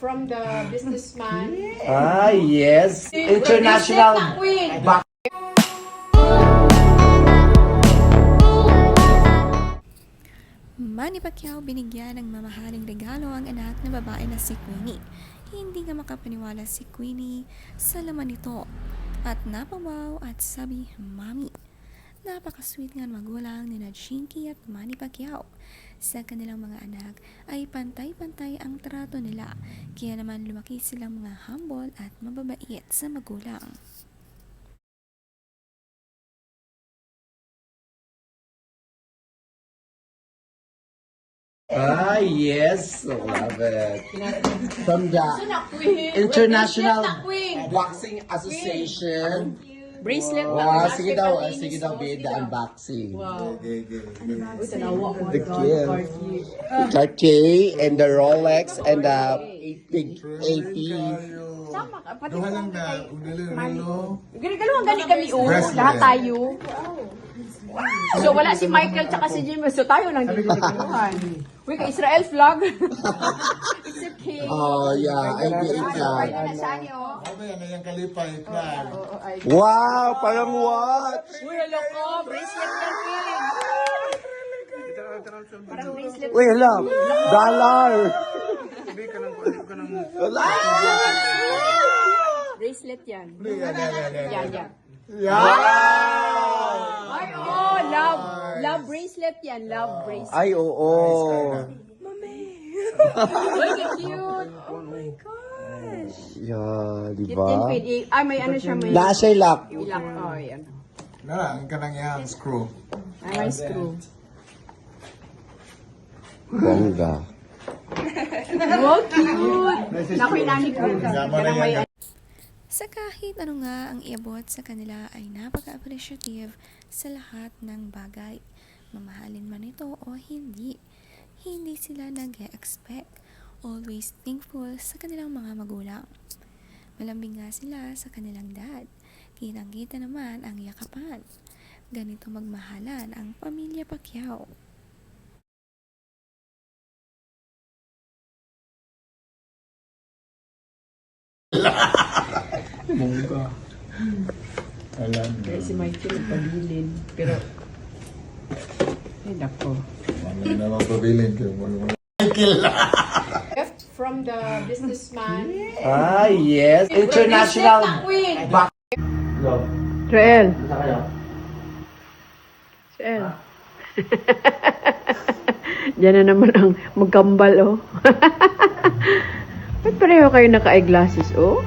from the businessman. Ah, yes. International Queen. Back. Manny Pacquiao binigyan ng mamahaling regalo ang anak na babae na si Queenie. Hindi nga makapaniwala si Queenie sa laman nito. At napawaw at sabi, Mami, napaka-sweet nga ng magulang ni na Chinky at Manny Pacquiao. Sa kanilang mga anak ay pantay-pantay ang trato nila. Kaya naman lumaki silang mga humble at mababait sa magulang. Ah, yes. Love it. From the. International. Boxing Association. Bracelet na. Wow, sige daw, ah, sige daw, bid the unboxing. Uy, tanawa ko. The gift. Cartier and the Rolex and the big AP. Ka. Pati Duha lang na, udali relo. Ginagaluhan gani kami o. Bracelet. Lahat tayo. So wala si Michael tsaka si Jim. So tayo lang dito ginagaluhan. Uy, ka Israel vlog. Oh, yeah, NBA flag. Ano na siya niyo? Ano yan, yung kalipay, plan. Wow, parang watch. Uy, hello ko. Bracelet. Parang bracelet. Uy, hala, dollar. Wala. Bracelet yan. Yan, yan, yan, yan. Yan, yan. Wow! Ay, oh, love. Love bracelet yan. Love bracelet. Ay, oo. Uy, ka cute. Oh my gosh. Yeah, di Cute ba? Phil. Eh, Ay, may ano siya, may Naa siya lock. ilak. Oh, yan. Nara, ang kanang yan, screw. Ay, may screw. Bongga. Wow, cute. Naku, inani ko. Yaman na yan. Sa kahit ano nga ang iabot sa kanila ay napaka-appreciative sa lahat ng bagay. Mamahalin man ito o hindi. Hindi sila nag-expect. Always thankful sa kanilang mga magulang. Malambing nga sila sa kanilang dad. Kitang-kita naman ang yakapan. Ganito magmahalan ang pamilya Pacquiao. Kaya si Michael. Pero, ay, nako. Ano na naman pabilin kayo. Wala- Gift from the businessman. Ah, yes. International. Back. Joel. Joel. Diyan na naman ang magkambal, oh. Ba't pareho kayo naka-eyeglasses, oh?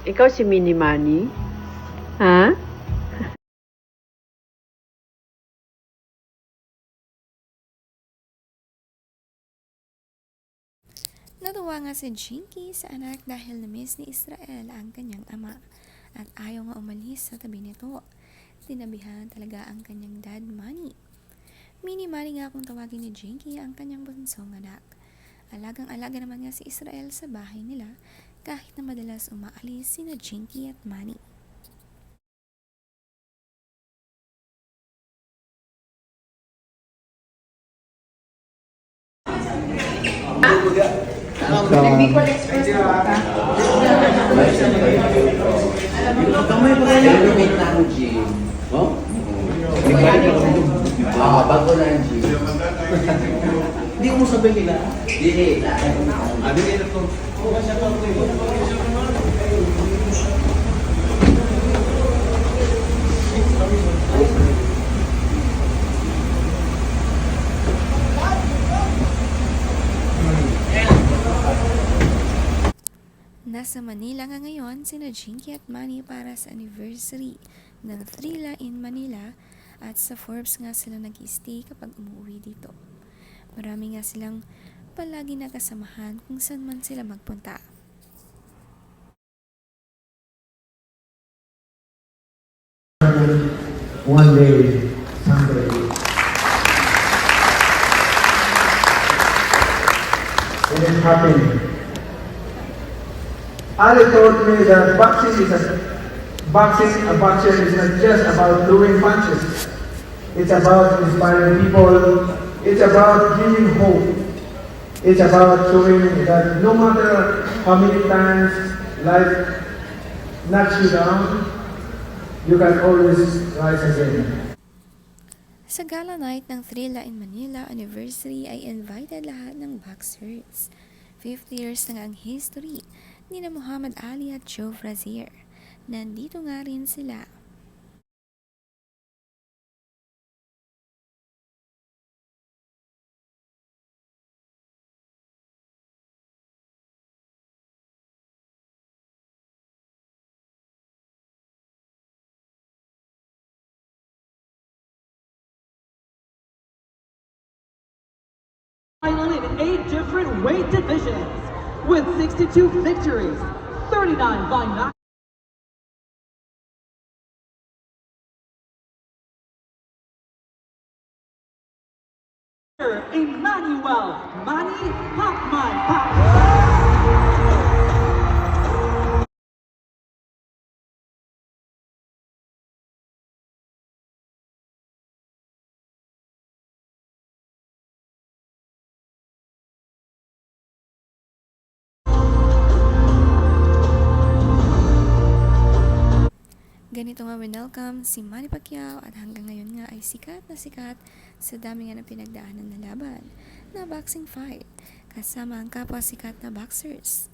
Ikaw si Mini Manny? Ha? Natuwa nga si Jinky sa anak dahil na-miss ni Israel ang kanyang ama at ayaw nga umalis sa tabi nito. Tinabihan talaga ang kanyang dad Manny. Mini Manny nga kung tawagin ni Jinky ang kanyang bunsong anak. Alagang-alaga naman nga si Israel sa bahay nila kahit na madalas umaalis sina Jinky at Manny. Oh? Ah, bago na ang gym. Hindi mo sabihin nila. Dili. Ah, dili na to. Nasa Manila nga ngayon sina Jinky at Manny para sa anniversary ng Thrilla in Manila at sa Forbes nga sila nag-stay kapag umuwi dito. Marami nga silang palagi nakasamahan kung saan man sila magpunta. one day somebody. It is happening. Ali told me that boxing is a boxing, a boxer is not just about throwing punches. It's about inspiring people. It's about giving hope. It's about showing that no matter how many times life knocks you down, you can always rise again. Sa gala night ng Thrilla in Manila anniversary ay invited lahat ng boxers. 50 years na ang history ni Muhammad Ali at Joe Frazier. Nandito nga rin sila. Island in eight different weight divisions with 62 victories, 39 by knockout. Emmanuel Manny Pacman. Ganito nga welcome si Manny Pacquiao at hanggang ngayon nga ay sikat na sikat sa dami nga ng pinagdaanan na laban na boxing fight kasama ang kapwa sikat na boxers.